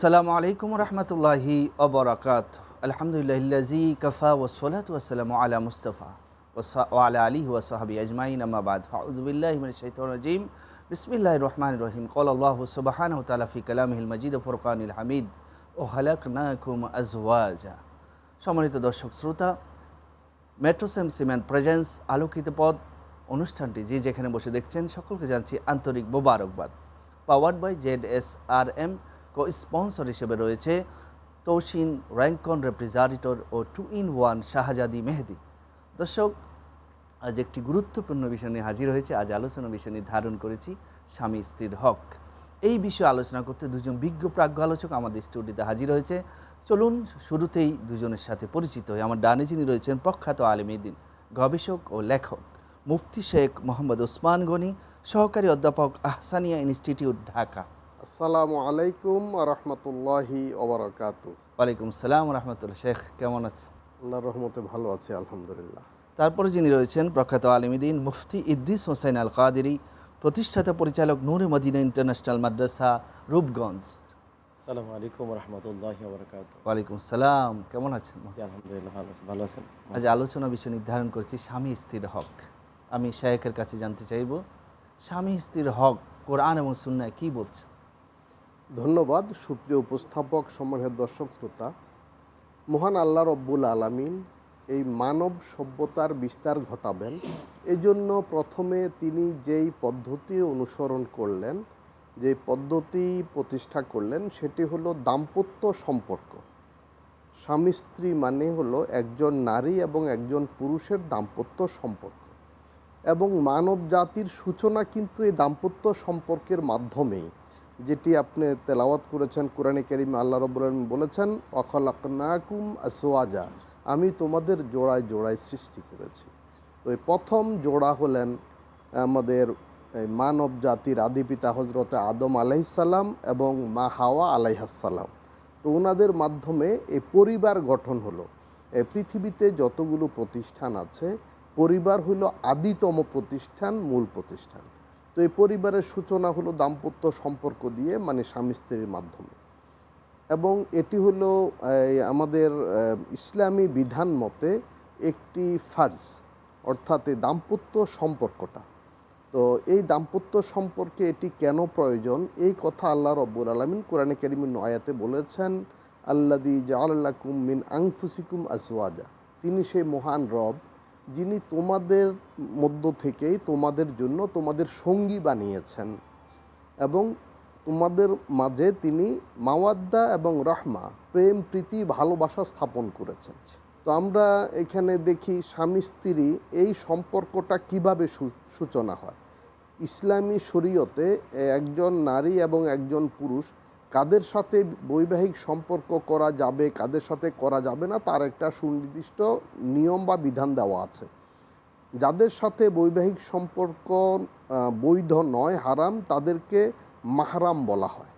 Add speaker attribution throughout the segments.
Speaker 1: আসসালামু আলাইকুম রহমতুল্লাহি অবরাকাত আলহামদুলিল্লাহি কফা ওসলাত ওসালাম আলা মুস্তফা ওয়ালা আলী ওয়াসাহাবি আজমাইন আমাবাদ ফাউজবিল্লাহমিন শৈতরজিম বিসমিল্লাহ রহমান রহিম। কল আল্লাহ সুবাহান তালাফি কালামহিল মজিদ ফোরকানিল হামিদ। ও হালাক আজওয়াজা। সম্মানিত দর্শক, শ্রোতা মেট্রোসেম সিমেন্ট প্রেজেন্স আলোকিত পদ অনুষ্ঠানটি যে যেখানে বসে দেখছেন, সকলকে জানছি আন্তরিক মোবারকবাদ। Powered by Z S R M co sponsor হিসেবে রয়েছে তৌসিন Rancon refrigerator O two in one Shahzadi Mehedi. দর্শক, আজ একটি গুরুত্বপূর্ণ বিষয় নিয়ে হাজির হয়েছে। আজ আলোচনা বিষয় নির্ধারণ করেছি স্বামী স্ত্রীর হক। এই বিষয়ে আলোচনা করতে দুজন বিজ্ঞ প্রাজ্ঞ আলোচক আমাদের স্টুডিওতে হাজির হয়েছে। চলুন, শুরুতেই দুজনের সাথে পরিচিত হয়ে আমার ডানে যিনি রয়েছেন প্রখ্যাত আলমীদিন গবেষক ও লেখক মুফতি শেখ মোহাম্মদ ওসমান গনি, সহকারী অধ্যাপক আহসানিয়া ইনস্টিটিউট, ঢাকা।
Speaker 2: আসসালামু আলাইকুম রহমতুল্লাহি ওবরাকাত
Speaker 1: ওয়ালাইকুম সালাম রহমতুল্লাহ। শেখ কেমন আছে
Speaker 2: আল্লাহর রহমতে ভালো আছে আলহামদুলিল্লাহ।
Speaker 1: তারপরে যিনি রয়েছেন প্রখ্যাত আলমীদিন মুফতি ইদ্দিস হোসেন আল কাদেরি প্রতিষ্ঠাতা পরিচালক নূরে মদিনা ইন্টারন্যাশনাল মাদ্রাসা রূপগঞ্জ।
Speaker 3: আসসালামু আলাইকুম রহমতুল্লাহ বরকাত
Speaker 1: ওয়ালাইকুম সালাম কেমন আছেন?
Speaker 3: আলহামদুলিল্লাহ ভালো আছেন ভালো আছেন?
Speaker 1: আজ আলোচনা বিষয় নির্ধারণ করেছি স্বামী স্ত্রীর হক। আমি শায়েকের কাছে জানতে চাইব স্বামী স্ত্রীর হক কোরআন এবং সুন্নায় কি বলছে?
Speaker 2: ধন্যবাদ সুপ্রিয় উপস্থাপক সম্মানের দর্শক, শ্রোতা। মহান আল্লাহ রব্বুল আলামিন এই মানব সভ্যতার বিস্তার ঘটাবেন। এজন্য প্রথমে তিনি যেই পদ্ধতি অনুসরণ করলেন যে পদ্ধতি প্রতিষ্ঠা করলেন, সেটি হলো দাম্পত্য সম্পর্ক। স্বামী স্ত্রী মানে হলো একজন নারী এবং একজন পুরুষের দাম্পত্য সম্পর্ক। এবং মানব জাতির সূচনা কিন্তু এই দাম্পত্য সম্পর্কের মাধ্যমেই। যেটি আপনি তেলাওয়াত করেছেন কোরআনে করিম আল্লাহ রব্বুল আলমিন বলেছেন, অখলাকনাকুম আসোয়াজা আমি তোমাদের জোড়ায় জোড়ায় সৃষ্টি করেছি। তো এই প্রথম জোড়া হলেন আমাদের মানব জাতির আদিপিতা হজরতে আদম আলাইসাল্লাম এবং মা হাওয়া আলাইহাসাল্লাম তো ওনাদের মাধ্যমে এই পরিবার গঠন হলো। এই পৃথিবীতে যতগুলো প্রতিষ্ঠান আছে, পরিবার হলো আদিতম প্রতিষ্ঠান, মূল প্রতিষ্ঠান। তো এই পরিবারের সূচনা হলো দাম্পত্য সম্পর্ক দিয়ে মানে স্বামী স্ত্রীর মাধ্যমে। এবং এটি হলো আমাদের ইসলামী বিধান মতে একটি ফার্জ, অর্থাৎ এই দাম্পত্য সম্পর্কটা। তো এই দাম্পত্য সম্পর্কে এটি কেন প্রয়োজন? এই কথা আল্লাহ রব্বুর আলমিন কোরআনে কেরিমিন আয়াতে বলেছেন আল্লাদি জাআলাকুম মিন আংফুসিকুম আসওয়াজা তিনি সেই মহান রব যিনি তোমাদের মধ্য থেকেই তোমাদের জন্য তোমাদের সঙ্গী বানিয়েছেন এবং তোমাদের মাঝে তিনি মাওয়াদ্দা এবং রহমা, প্রেম, প্রীতি, ভালোবাসা স্থাপন করেছেন। তো আমরা এখানে দেখি স্বামী স্ত্রী এই সম্পর্কটা কীভাবে সূচনা হয়। ইসলামী শরীয়তে একজন নারী এবং একজন পুরুষ কাদের সাথে বৈবাহিক সম্পর্ক করা যাবে, কাদের সাথে করা যাবে না, তার একটা সুনির্দিষ্ট নিয়ম বা বিধান দেওয়া আছে। যাদের সাথে বৈবাহিক সম্পর্ক বৈধ নয়, হারাম, তাদেরকে মাহারাম বলা হয়।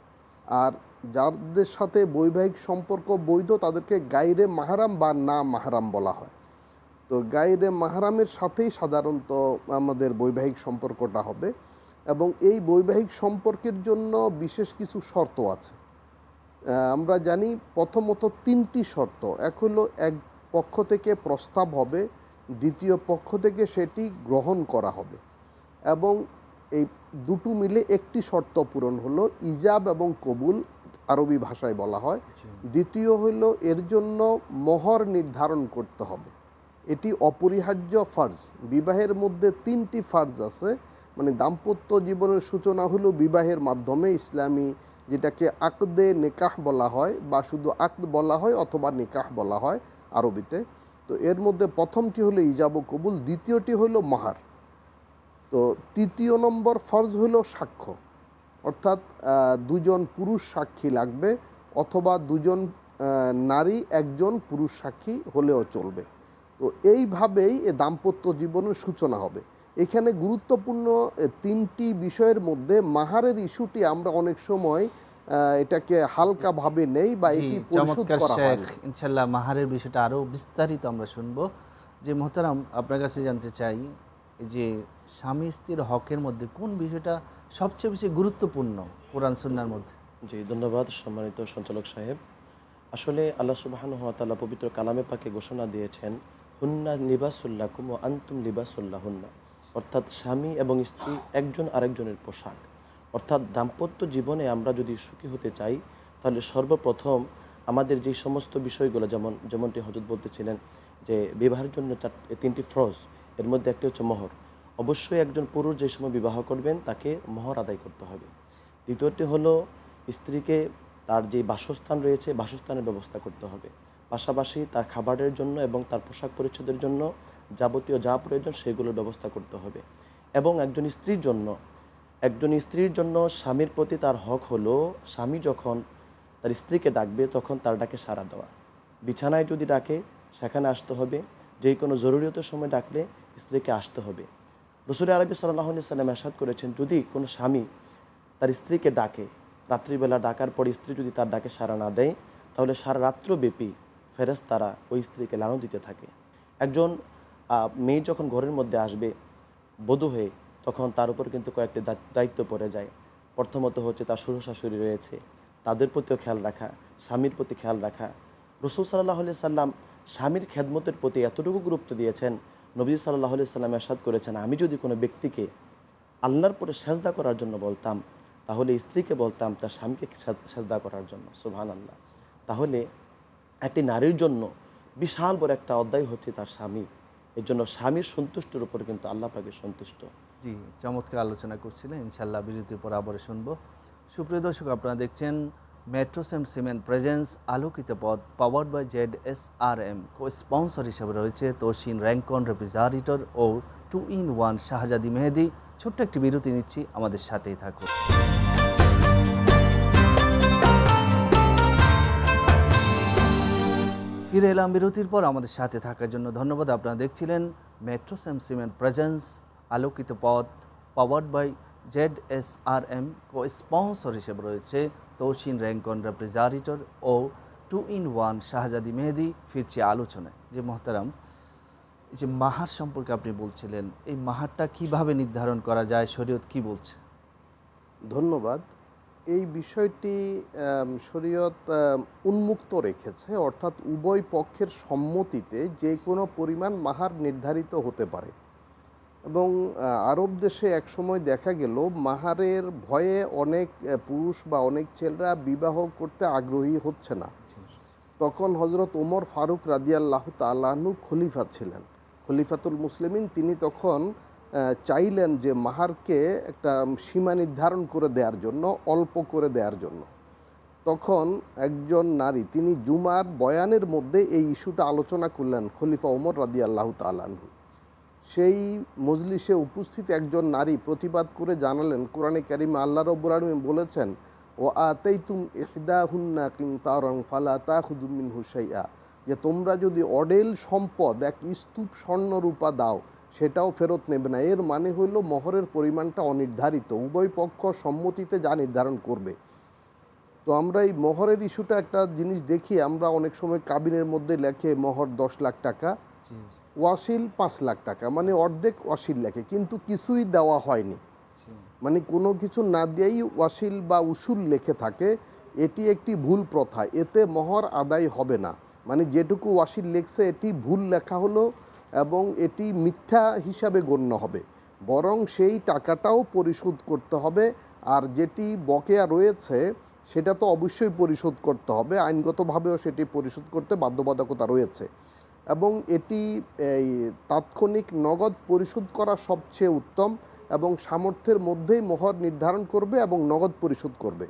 Speaker 2: আর যাদের সাথে বৈবাহিক সম্পর্ক বৈধ, তাদেরকে গাইরে মাহারাম বা না মাহারাম বলা হয়। তো গাইরে মাহারামের সাথেই সাধারণত আমাদের বৈবাহিক সম্পর্কটা হবে। এবং এই বৈবাহিক সম্পর্কের জন্য বিশেষ কিছু শর্ত আছে। আমরা জানি প্রথমত তিনটি শর্ত। এক হলো এক পক্ষ থেকে প্রস্তাব হবে দ্বিতীয় পক্ষ থেকে সেটি গ্রহণ করা হবে। এবং এই দুটো মিলে একটি শর্ত পূরণ হলো ইজাব এবং কবুল আরবি ভাষায় বলা হয়। দ্বিতীয় হলো এর জন্য মোহর নির্ধারণ করতে হবে। এটি অপরিহার্য ফার্জ। বিবাহের মধ্যে তিনটি ফার্জ আছে। মানে দাম্পত্য জীবনের সূচনা হলো বিবাহের মাধ্যমে ইসলামী যেটাকে আকদে নিকাহ বলা হয় বা শুধু আকদ বলা হয় অথবা নিকাহ বলা হয় আরবিতে। তো এর মধ্যে প্রথমটি হলো ইজাব কবুল, দ্বিতীয়টি হলো মাহার। তো তৃতীয় নম্বর ফরজ হলো সাক্ষ্য। অর্থাৎ দুজন পুরুষ সাক্ষী লাগবে অথবা দুজন নারী একজন পুরুষ সাক্ষী হলেও চলবে। তো এইভাবেই এ দাম্পত্য জীবনের সূচনা হবে। এখানে গুরুত্বপূর্ণ তিনটি বিষয়ের মধ্যে মাহারের ইস্যুটি আমরা অনেক সময় এটাকে হালকাভাবে নেই বা এটি পরিশোধ
Speaker 1: চমৎকার
Speaker 2: করা হয়
Speaker 1: শেখ ইনশাল্লাহ মাহারের বিষয়টা আরও বিস্তারিত আমরা শুনব। যে মোহতারাম আপনার কাছে জানতে চাই যে স্বামী স্ত্রীর হকের মধ্যে কোন বিষয়টা সবচেয়ে বেশি গুরুত্বপূর্ণ কোরআন সুন্নার মধ্যে?
Speaker 3: জি ধন্যবাদ সম্মানিত সঞ্চালক সাহেব। আসলে আল্লাহ সুবাহান তাল্লাহ পবিত্র কালামে পাকে ঘোষণা দিয়েছেন হুন্না লিবাসুল্লাকুম ও আন্তুম লিবাসুল্লাহ হুন্না অর্থাৎ স্বামী এবং স্ত্রী একজন আরেকজনের পোশাক। অর্থাৎ দাম্পত্য জীবনে আমরা যদি সুখী হতে চাই, তাহলে সর্বপ্রথম আমাদের যে সমস্ত বিষয়গুলো, যেমন, যেমনটি হজরত বলতেছিলেন যে বিবাহের জন্য চারটি তিনটি ফ্রজ, এর মধ্যে একটি হচ্ছে মোহর। অবশ্যই একজন পুরুষ যে সময় বিবাহ করবেন, তাকে মোহর আদায় করতে হবে। দ্বিতীয়টি হলো স্ত্রীকে তার যে বাসস্থান রয়েছে, বাসস্থানের ব্যবস্থা করতে হবে। পাশাপাশি তার খাবারের জন্য এবং তার পোশাক পরিচ্ছদের জন্য যাবতীয় যা প্রয়োজন সেগুলোর ব্যবস্থা করতে হবে। এবং একজন স্ত্রীর জন্য, একজন স্ত্রীর জন্য স্বামীর প্রতি তার হক হলো, স্বামী যখন তার স্ত্রীকে ডাকবে তখন তার ডাকে সাড়া দেওয়া। বিছানায় যদি ডাকে, সেখানে আসতে হবে। যে কোনো জরুরিয়তের সময় ডাকলে স্ত্রীকে আসতে হবে। রসুল আরবি সাল্লাহ সাল্লাম আসাদ করেছেন, যদি কোনো স্বামী তার স্ত্রীকে ডাকে, রাত্রিবেলা ডাকার পর স্ত্রী যদি তার ডাকে সাড়া না দেয়, তাহলে সারা রাত্রব্যাপী ফেরেস তারা ওই স্ত্রীকে লালন দিতে থাকে। একজন মেয়ে যখন ঘরের মধ্যে আসবে, বধূ হয়ে, তখন তার উপর কিন্তু কয়েকটি দায়িত্ব পড়ে যায়। প্রথমত হচ্ছে তার শ্বশুর শাশুড়ি রয়েছে। তাদের প্রতিও খেয়াল রাখা, স্বামীর প্রতি খেয়াল রাখা। রসুল সাল্লাহ আলি সাল্লাম স্বামীর খেদমতের প্রতি এতটুকু গুরুত্ব দিয়েছেন, নবী সাল্লাহ আলি সাল্লাম এরশাদ করেছেন, আমি যদি কোনো ব্যক্তিকে আল্লাহর পরে সেজদা করার জন্য বলতাম, তাহলে স্ত্রীকে বলতাম তার স্বামীকে সাজ- সেজদা করার জন্য। সুবহান আল্লাহ তাহলে একটি নারীর জন্য বিশাল বড় একটা অধ্যায় হচ্ছে তার স্বামী। এর জন্য স্বামীর সন্তুষ্টের উপর কিন্তু আল্লাহ পাকে সন্তুষ্ট।
Speaker 1: জি, চমৎকার আলোচনা করছিলেন। ইনশাল্লাহ বিরতির পর আবার শুনব। সুপ্রিয় দর্শক, আপনারা দেখছেন মেট্রোসেম সিমেন্ট প্রেজেন্স আলোকিত পথ powered by Z S R M co sponsor হিসেবে রয়েছে তোশিন Rancon refrigerator O two in one Shahzadi Mehedi. ছোট্ট একটি বিরতি নিচ্ছি, আমাদের সাথেই থাকুন। ফিরে এলাম বিরতির পর আমাদের সাথে থাকার জন্য। ধন্যবাদ। আপনারা দেখছিলেন মেট্রো স্যাম সিমেন্ট প্রেজেন্স, আলোকিত পথ powered by Z S R M co sponsor হিসেবে রয়েছে তৌসিন Rancon refrigerator O two in one Shahzadi Mehedi. ফিরছে আলোচনায়। যে মহতারাম যে মাহার সম্পর্কে আপনি বলছিলেন, এই মাহারটা কীভাবে নির্ধারণ করা যায়, শরীয়ত কি বলছে?
Speaker 2: ধন্যবাদ। এই বিষয়টি শরীয়ত উন্মুক্ত রেখেছে, অর্থাৎ উভয় পক্ষের সম্মতিতে যে কোনো পরিমাণ মাহার নির্ধারিত হতে পারে। এবং আরব দেশে একসময় দেখা গেল, মাহারের ভয়ে অনেক পুরুষ বা অনেক ছেলেরা বিবাহ করতে আগ্রহী হচ্ছে না। তখন হজরত ওমর ফারুক রাদিয়াল্লাহ তালাহনু খলিফা ছিলেন। খলিফাতুল মুসলিমিন, তিনি তখন চাইলেন যে মাহারকে একটা সীমা নির্ধারণ করে দেওয়ার জন্য, অল্প করে দেওয়ার জন্য। তখন একজন নারী, তিনি জুমার বয়ানের মধ্যে এই ইস্যুটা আলোচনা করলেন খলিফা ওমর রাদিয়াল্লাহ তালাহু সেই মজলিসে উপস্থিত একজন নারী প্রতিবাদ করে জানালেন, কোরআনে কারিমে আল্লাহ রব্বুল আলমী বলেছেন ও আতেই তুম ইহদা হুন্না কিংতারং ফালা তা হুদুমিন হুসাইয়া যে তোমরা যদি অডেল সম্পদ, এক স্তূপ স্বর্ণরূপা দাও সেটাও ফেরত নেবে না। এর মানে হলো মহরের পরিমাণটা অনির্ধারিত। উভয় পক্ষ সম্মতিতে যা নির্ধারণ করবে। তো আমরা এই মহরের ইস্যুটা একটা জিনিস দেখি আমরা অনেক সময় কাবিনের মধ্যে লেখে মহর দশ লাখ টাকা ওয়াসিল পাঁচ লাখ টাকা মানে অর্ধেক ওয়াসিল লেখে কিন্তু কিছুই দেওয়া হয়নি। মানে কোনো কিছু না দিয়েই ওয়াসিল বা উসুল লেখে থাকে এটি একটি ভুল প্রথা এতে মহর আদায় হবে না। মানে যেটুকু ওয়াসিল লেখছে এটি ভুল লেখা হলো এবং এটি মিথ্যা হিসাবে গণ্য হবে। বরং সেই টাকাটাও পরিশোধ করতে হবে। আর যেটি বকেয়া রয়েছে, সেটা তো অবশ্যই পরিশোধ করতে হবে। আইনগতভাবেও সেটি পরিশোধ করতে বাধ্যবাধকতা রয়েছে। এবং এটি, এই তাৎক্ষণিক নগদ পরিশোধ করা সবচেয়ে উত্তম এবং সামর্থ্যের মধ্যেই মোহর নির্ধারণ করবে এবং নগদ পরিশোধ করবে।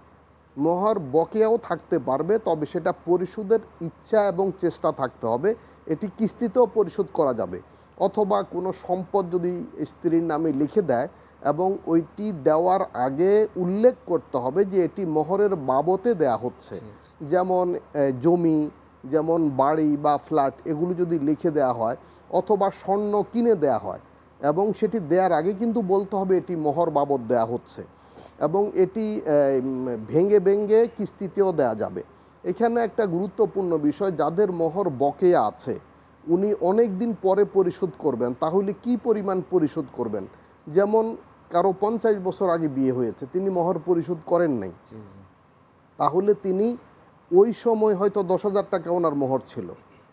Speaker 2: মোহর বকেয়াও থাকতে পারবে তবে সেটা পরিশোধের ইচ্ছা এবং চেষ্টা থাকতে হবে। এটি কিস্তিতেও পরিশোধ করা যাবে। অথবা কোনো সম্পদ যদি স্ত্রীর নামে লিখে দেয় এবং ওইটি দেওয়ার আগে উল্লেখ করতে হবে যে এটি মোহরের বাবতে দেয়া হচ্ছে। যেমন জমি যেমন বাড়ি বা ফ্ল্যাট এগুলো যদি লিখে দেওয়া হয় অথবা স্বর্ণ কিনে দেয়া হয় এবং সেটি দেওয়ার আগে কিন্তু বলতে হবে এটি মোহর বাবদ দেয়া হচ্ছে। এবং এটি ভেঙে ভেঙে কিস্তিতেও দেয়া যাবে। এখানে একটা গুরুত্বপূর্ণ বিষয় যাদের মোহর বকেয়া আছে উনি অনেক দিন পরে পরিশোধ করবেন। তাহলে কি পরিমাণ পরিশোধ করবেন? যেমন কারও পঞ্চাশ বছর আগে বিয়ে হয়েছে তিনি মোহর পরিশোধ করেন নাই। তাহলে তিনি ওই সময় হয়তো দশ হাজার টাকা ওনার মোহর ছিল।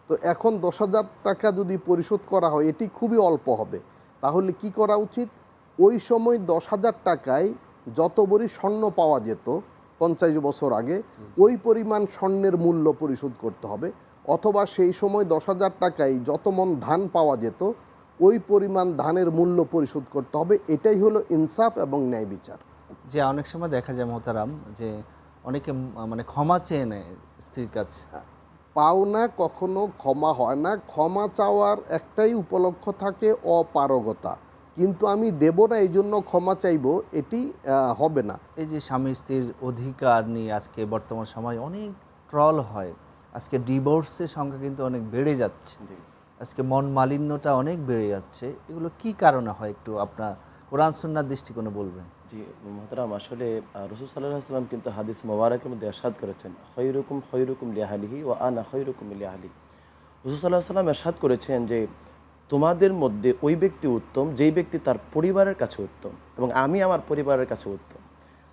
Speaker 2: তো এখন দশ হাজার টাকা যদি পরিশোধ করা হয় এটি খুবই অল্প হবে। তাহলে কি করা উচিত? ওই সময় দশ হাজার টাকায় যত বড়ি স্বর্ণ পাওয়া যেত পঞ্চাশ বছর আগে ওই পরিমাণ স্বর্ণের মূল্য পরিশোধ করতে হবে। অথবা সেই সময় দশ হাজার টাকায় যত মন ধান পাওয়া যেত ওই পরিমাণ ধানের মূল্য পরিশোধ করতে হবে। এটাই হলো ইনসাফ এবং ন্যায় বিচার।
Speaker 1: যে অনেক সময় দেখা যায় মহতারাম যে অনেকে মানে ক্ষমা চেয়ে নেয় স্ত্রীর কাছে।
Speaker 2: পাওনা কখনো ক্ষমা হয় না। ক্ষমা চাওয়ার একটাই উপলক্ষ থাকে অপারগতা। কিন্তু আমি দেব না এই জন্য ক্ষমা চাইব এটি হবে না।
Speaker 1: এই যে স্বামী স্ত্রীর অধিকার নিয়ে আজকে বর্তমান সময় অনেক ট্রল হয় আজকে ডিভোর্সের সংখ্যা কিন্তু অনেক বেড়ে যাচ্ছে। আজকে মন মালিন্যটা অনেক বেড়ে যাচ্ছে এগুলো কি কারণে হয় একটু আপনার কোরআন সুন্নার দৃষ্টিকোণে বলবেন?
Speaker 3: জি মোহতারাম আসলে রসুল সাল্লাহ সাল্লাম কিন্তু হাদিস মোবারকের মধ্যে এরশাদ করেছেন খৈরুকুম খৈরুকুম লিয়াহালিহি ও আনা খৈরুকুম লিয়াহালি রসুল সাল্লাহ সাল্লাম এরশাদ করেছেন যে তোমাদের মধ্যে ওই ব্যক্তি উত্তম, যেই ব্যক্তি তার পরিবারের কাছে উত্তম এবং আমি আমার পরিবারের কাছে উত্তম।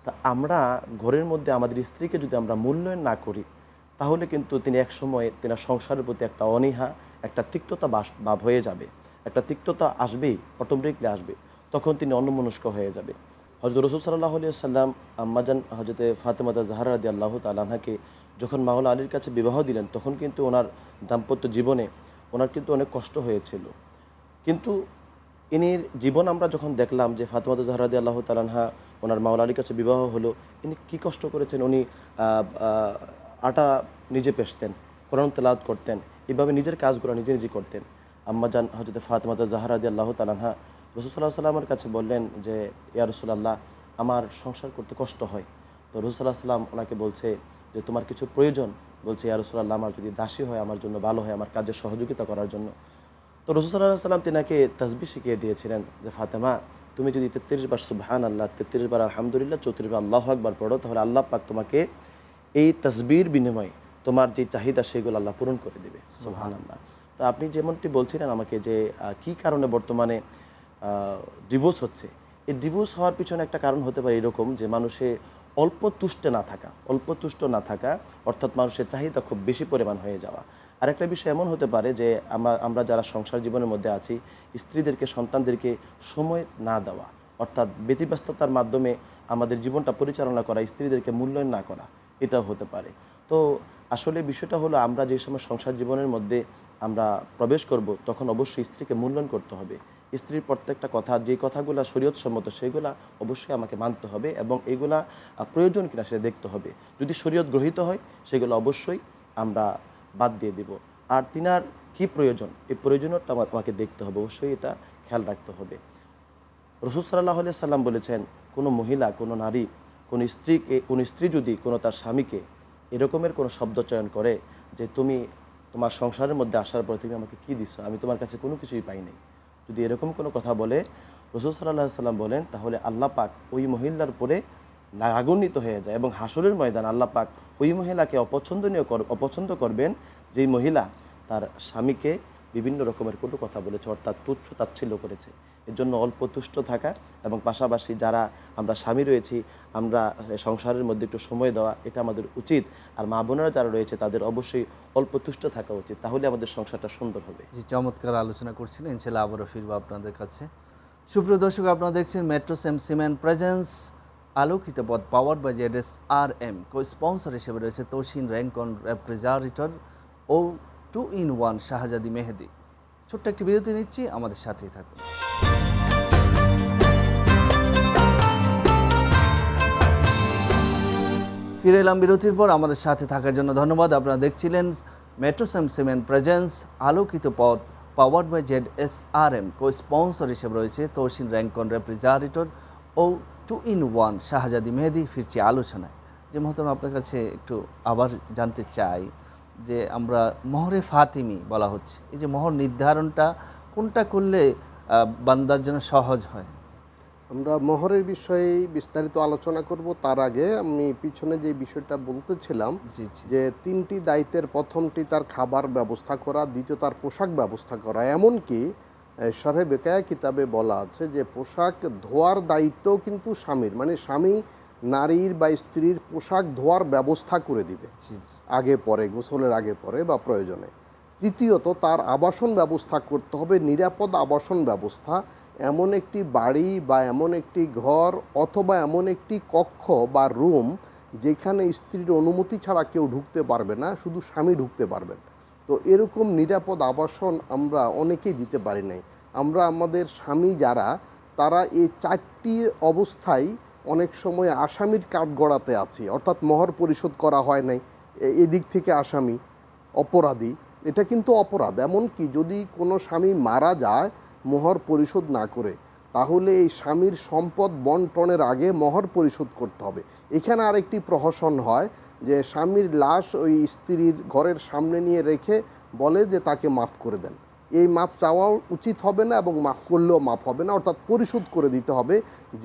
Speaker 3: তা আমরা ঘরের মধ্যে আমাদের স্ত্রীকে যদি আমরা মূল্যায়ন না করি, তাহলে কিন্তু তিনি এক সময় তেনার সংসারের প্রতি একটা অনীহা, একটা তিক্ততা বাস, ভাব হয়ে যাবে। একটা তিক্ততা আসবেই অটোমেটিকলি আসবে। তখন তিনি অন্যমনস্ক হয়ে যাবে। হজরত রসুল সাল্লাহ সাল্লাম আম্মাজান হজরতে ফাতেমাতা জাহারা আদি আল্লাহ তালাহাকে যখন মাওলা আলীর কাছে বিবাহ দিলেন, তখন কিন্তু ওনার দাম্পত্য জীবনে ওনার কিন্তু অনেক কষ্ট হয়েছিল। কিন্তু ইনির জীবন আমরা যখন দেখলাম যে ফাতেমাতা জাহরাদি আল্লাহ তালানহা ওনার মাওলা আলীর কাছে বিবাহ হলো, ইনি কী কষ্ট করেছেন? উনি আটা নিজে পেশতেন কোরআন তেলাওয়াত করতেন, এভাবে নিজের কাজগুলো নিজে নিজে করতেন। আম্মাজান হজরত ফাতেমাতা জাহরাদি আল্লাহ তালানহা রসুসাল্লাহ সাল্লামের কাছে বললেন যে, ইয়া রসুলাল্লাহ, আমার সংসার করতে কষ্ট হয়। তো রসুল্লাহ সাল্লাম ওনাকে বলছে যে, তোমার কিছু প্রয়োজন? বলছে, ইয়া রসুলাল্লাহ, আমার যদি দাসী হয়, আমার জন্য ভালো হয়, আমার কাজের সহযোগিতা করার জন্য। তো রসুসাল্লাহ সাল্লাম তিনাকে তসবি শিখিয়ে দিয়েছিলেন যে ফাতেমা তুমি যদি তেত্রিশ বার সুবহান আল্লাহ তেত্রিশ বার আলহামদুলিল্লাহ চৌত্রিশ বার আল্লাহ আকবার পড়ো তাহলে আল্লাহ পাক তোমাকে এই তসবির বিনিময়ে তোমার যে চাহিদা সেগুলো আল্লাহ পূরণ করে দেবে। সুবহান আল্লাহ তো আপনি যেমনটি বলছিলেন আমাকে যে কি কারণে বর্তমানে ডিভোর্স হচ্ছে এই ডিভোর্স হওয়ার পিছনে একটা কারণ হতে পারে এরকম যে মানুষে অল্প তুষ্টে না থাকা অল্প তুষ্ট না থাকা অর্থাৎ মানুষের চাহিদা খুব বেশি পরিমাণ হয়ে যাওয়া। আরেকটা বিষয় এমন হতে পারে যে আমরা আমরা যারা সংসার জীবনের মধ্যে আছি, স্ত্রীদেরকে, সন্তানদেরকে সময় না দেওয়া, অর্থাৎ ব্যতিব্যস্ততার মাধ্যমে আমাদের জীবনটা পরিচালনা করা, স্ত্রীদেরকে মূল্যায়ন না করা, এটাও হতে পারে। তো আসলে বিষয়টা হলো আমরা যে সময় সংসার জীবনের মধ্যে আমরা প্রবেশ করব, তখন অবশ্যই স্ত্রীকে মূল্যায়ন করতে হবে। স্ত্রীর প্রত্যেকটা কথা, যে কথাগুলো শরীয়তসম্মত, সেগুলা অবশ্যই আমাকে মানতে হবে এবং এগুলা প্রয়োজন কিনা সেটা দেখতে হবে। যদি শরীয়ত গ্রহীত হয়, সেগুলো অবশ্যই আমরা বাদ দিয়ে দিব। আর তিনার কি প্রয়োজন? এই প্রয়োজনটা আমাকে দেখতে হবে। অবশ্যই এটা খেয়াল রাখতে হবে। রসুল সাল্লাহ আলিয়া সাল্লাম বলেছেন, কোনো মহিলা, কোনো নারী, কোনো স্ত্রীকে, কোনো স্ত্রী যদি কোনো তার স্বামীকে এরকমের কোনো শব্দ চয়ন করে যে, তুমি তোমার সংসারের মধ্যে আসার পরে তুমি আমাকে কী দিছো? আমি তোমার কাছে কোনো কিছুই পাই নাই। যদি এরকম কোনো কথা বলে, রসুল সাল্লাহ সাল্লাম বলেন, তাহলে আল্লাহ পাক ওই মহিলার পরে রাগান্বিত হয়ে যায় এবং হাসরের ময়দান আল্লাহ পাক ওই মহিলাকে অপছন্দনীয় কর অপছন্দ করবেন, যেই মহিলা তার স্বামীকে বিভিন্ন রকমের কোনো কথা বলেছে, অর্থাৎ তুচ্ছ তাচ্ছিল্য করেছে। এর জন্য অল্প তুষ্ট থাকা এবং পাশাপাশি যারা আমরা স্বামী রয়েছি, আমরা সংসারের মধ্যে একটু সময় দেওয়া, এটা আমাদের উচিত। আর মা বোনেরা যারা রয়েছে, তাদের অবশ্যই অল্প তুষ্ট থাকা উচিত, তাহলে আমাদের সংসারটা সুন্দর হবে।
Speaker 1: যে চমৎকার আলোচনা করছিলেন। ইনশাল্লাহ আবারও ফিরবো আপনাদের কাছে। সুপ্রিয় দর্শক, আপনারা দেখছেন মেট্রো সেম সিমেন্ট প্রেজেন্স আলোকিত পথ power by Z S R M co sponsor হিসেবে রয়েছে তৌসিন Rancon refrigerator O two in one Shahzadi Mehedi. ছোট্ট একটি বিরতি নিচ্ছি, আমাদের সাথেই থাকুন। ফিরে এলাম বিরতির পর, আমাদের সাথে থাকার জন্য ধন্যবাদ। আপনারা দেখছিলেন মেট্রো সেম সিমেন্ট প্রেজেন্স আলোকিত পথ powered by Z S R M co sponsor হিসেবে রয়েছে তৌসিন Rancon refrigerator O two in one Shahzadi Mehedi ফিরছি আলোচনায়। যে মহতরম আপনার কাছে একটু আবার জানতে চাই যে আমরা মহরে ফাতিমি বলা হচ্ছে। এই যে মহর নির্ধারণটা কোনটা করলে বান্দার জন্য সহজ হয়?
Speaker 2: আমরা মোহরের বিষয়ে বিস্তারিত আলোচনা করব। তার আগে আমি পিছনে যে বিষয়টা বলতেছিলাম যে তিনটি দায়িত্বের প্রথমটি তার খাবার ব্যবস্থা করা দ্বিতীয় তার পোশাক ব্যবস্থা করা। এমনকি সারে বেকায়া কিতাবে বলা আছে যে পোশাক ধোয়ার দায়িত্ব কিন্তু স্বামীর। মানে স্বামী নারীর বা স্ত্রীর পোশাক ধোয়ার ব্যবস্থা করে দিবে। আগে পরে গোসলের আগে পরে বা প্রয়োজনে। তৃতীয়ত তার আবাসন ব্যবস্থা করতে হবে নিরাপদ আবাসন ব্যবস্থা। এমন একটি বাড়ি বা এমন একটি ঘর অথবা এমন একটি কক্ষ বা রুম যেখানে স্ত্রীর অনুমতি ছাড়া কেউ ঢুকতে পারবে না শুধু স্বামী ঢুকতে পারবেন। তো এরকম নিরাপদ আবাসন আমরা অনেকেই দিতে পারি নাই। আমরা আমাদের স্বামী যারা, তারা এই চারটি অবস্থায় অনেক সময় আসামির কাঠগড়াতে আছি। অর্থাৎ মহর পরিশোধ করা হয় নাই এদিক থেকে আসামি, অপরাধী। এটা কিন্তু অপরাধ। এমনকি যদি কোনো স্বামী মারা যায়, মোহর পরিশোধ না করে, তাহলে এই স্বামীর সম্পদ বন্টনের আগে মহর পরিশোধ করতে হবে। এখানে আরেকটি প্রহসন হয় যে স্বামীর লাশ ওই স্ত্রীর ঘরের সামনে নিয়ে রেখে বলে যে তাকে মাফ করে দেন। এই মাফ চাওয়াও উচিত হবে না এবং মাফ করলেও মাফ হবে না, অর্থাৎ পরিশোধ করে দিতে হবে,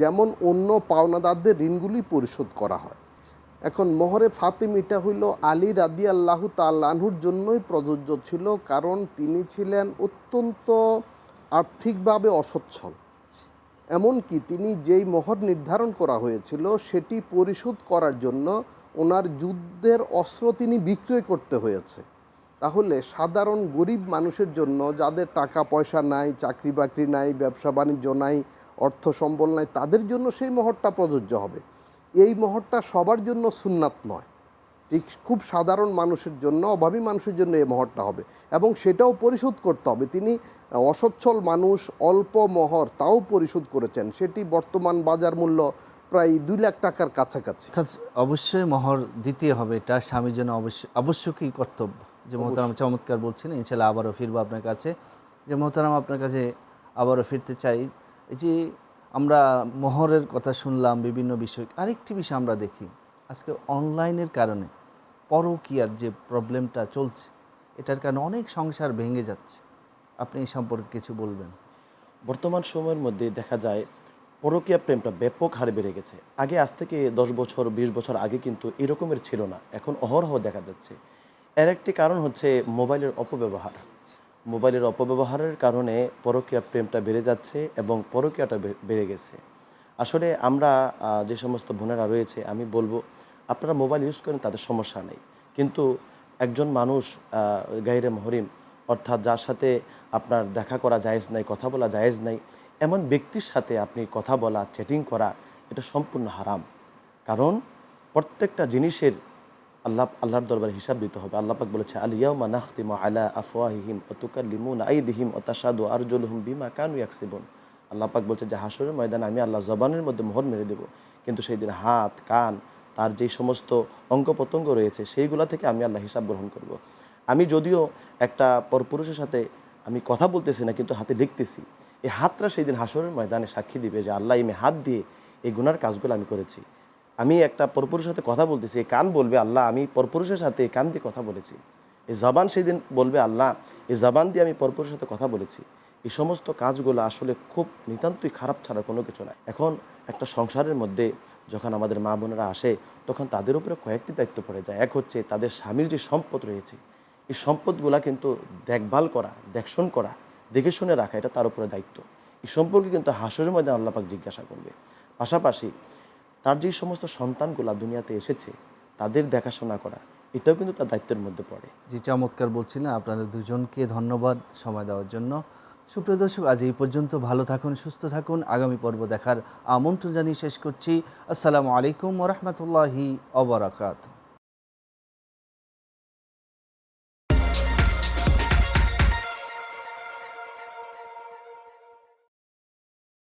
Speaker 2: যেমন অন্য পাওনাদারদের ঋণগুলি পরিশোধ করা হয়। এখন মোহরে ফাতিমিটা হইল আলী রাদি আল্লাহ তাল্লাহুর জন্যই প্রযোজ্য ছিল, কারণ তিনি ছিলেন অত্যন্ত আর্থিকভাবে অসচ্ছল। এমনকি তিনি যেই মোহর নির্ধারণ করা হয়েছিল, সেটি পরিশোধ করার জন্য ওনার যুদ্ধের অস্ত্র তিনি বিক্রয় করতে হয়েছে। তাহলে সাধারণ গরিব মানুষের জন্য যাদের টাকা পয়সা নাই, চাকরি বাকরি নাই, ব্যবসা বাণিজ্য নাই, অর্থ সম্বল নাই, তাদের জন্য সেই মহরটা প্রযোজ্য হবে। এই মহরটা সবার জন্য সুন্নাত নয়। ঠিক খুব সাধারণ মানুষের জন্য, অভাবী মানুষের জন্য এই মহরটা হবে এবং সেটাও পরিশোধ করতে হবে। তিনি অসচ্ছল মানুষ, অল্প মহর তাও পরিশোধ করেছেন। সেটি বর্তমান বাজার মূল্য প্রায় দুই লাখ টাকার কাছাকাছি।
Speaker 1: অবশ্যই মহর দিতে হবে এটা স্বামীর জন্য অবশ্যই আবশ্যকই কর্তব্য। যে মোহতারাম চমৎকার বলছেন ইনশাল্লাহ আবারও ফিরবো আপনার কাছে। যে মোহতারাম আপনার কাছে আবারও ফিরতে চাই এই যে আমরা মোহরের কথা শুনলাম বিভিন্ন বিষয় আরেকটি বিষয় আমরা দেখি আজকে অনলাইনের কারণে পরকীয়ার যে প্রবলেমটা চলছে এটার কারণে অনেক সংসার ভেঙে যাচ্ছে। আপনি এই সম্পর্কে কিছু বলবেন।
Speaker 3: বর্তমান সময়ের মধ্যে দেখা যায় পরকীয়া প্রেমটা ব্যাপক হারে বেড়ে গেছে। আগে আজ থেকে দশ বছর, বিশ বছর আগে কিন্তু এরকমের ছিল না। এখন অহরহ দেখা যাচ্ছে। এর একটি কারণ হচ্ছে মোবাইলের অপব্যবহার। মোবাইলের অপব্যবহারের কারণে পরকীয়া প্রেমটা বেড়ে যাচ্ছে এবং পরকীয়াটা বেড়ে গেছে। আসলে আমরা যে সমস্ত বোনেরা রয়েছে, আমি বলব, আপনারা মোবাইল ইউজ করেন, তাদের সমস্যা নেই। কিন্তু একজন মানুষ গাইরে মহরিম, অর্থাৎ যার সাথে আপনার দেখা করা জায়েজ নাই, কথা বলা জায়েজ নাই এমন ব্যক্তির সাথে আপনি কথা বলা চ্যাটিং করা, এটা সম্পূর্ণ হারাম। কারণ প্রত্যেকটা জিনিসের আল্লাহ, আল্লাহর দরবারে হিসাব দিতে হবে। আল্লাহ পাক বলেছে আলিয়াউমা নাখতিমু আলা আফওয়াহিহিম ওয়া তুকাল্লিমুনা আইদিহিম তাশহাদু আরজুলুহুম বিমা কানু ইয়াকসিবুন। আল্লাহ পাক বলছে যে, হাসরের ময়দানে আমি আল্লাহ জবানের মধ্যে মোহর মেরে দেব। কিন্তু সেই দিন হাত, কান, তার যেই সমস্ত অঙ্গ প্রত্যঙ্গ রয়েছে, সেইগুলা থেকে আমি আল্লাহ হিসাব গ্রহণ করব। আমি যদিও একটা পরপুরুষের সাথে আমি কথা বলতেছি না, কিন্তু হাতে লিখতেছি। এই হাতটা সেই দিন হাসরের ময়দানে সাক্ষী দিবে যে আল্লাহ আমি হাত দিয়ে এই গুনার কাজগুলো আমি করেছি। আমি একটা পরপুরুষের সাথে কথা বলতেছি, এই কান বলবে, আল্লাহ, আমি পরপুরুষের সাথে এই কান দিয়ে কথা বলেছি। এই জবান সেই দিন বলবে, আল্লাহ, এই জবান দিয়ে আমি পরপুরুষের সাথে কথা বলেছি। এই সমস্ত কাজগুলো আসলে খুব নিতান্তই খারাপ ছাড়া কোনো কিছু না। এখন একটা সংসারের মধ্যে যখন আমাদের মা বোনেরা আসে, তখন তাদের উপরে কয়েকটি দায়িত্ব পড়ে যায়। এক হচ্ছে তাদের স্বামীর যে সম্পদ রয়েছে, এই সম্পদগুলা কিন্তু দেখভাল করা, দেখশন করা দেখে শুনে রাখা, এটা তার উপরে দায়িত্ব। এই সম্পর্কে কিন্তু হাসরের মধ্যে আল্লাপাক জিজ্ঞাসা করবে। পাশাপাশি তার যে সমস্ত সন্তানগুলা দুনিয়াতে এসেছে, তাদের দেখাশোনা করা, এটাও কিন্তু তার দায়িত্বের মধ্যে পড়ে।
Speaker 1: জি, চমৎকার বলছি না, আপনাদের দুজনকে ধন্যবাদ সময় দেওয়ার জন্য। সুপ্রিয় দর্শক, আজ এই পর্যন্ত ভালো থাকুন, সুস্থ থাকুন। আগামী পর্ব দেখার আমন্ত্রণ জানিয়ে শেষ করছি। আসসালামু আলাইকুম ওরহমতুল্লাহি অবরাকাত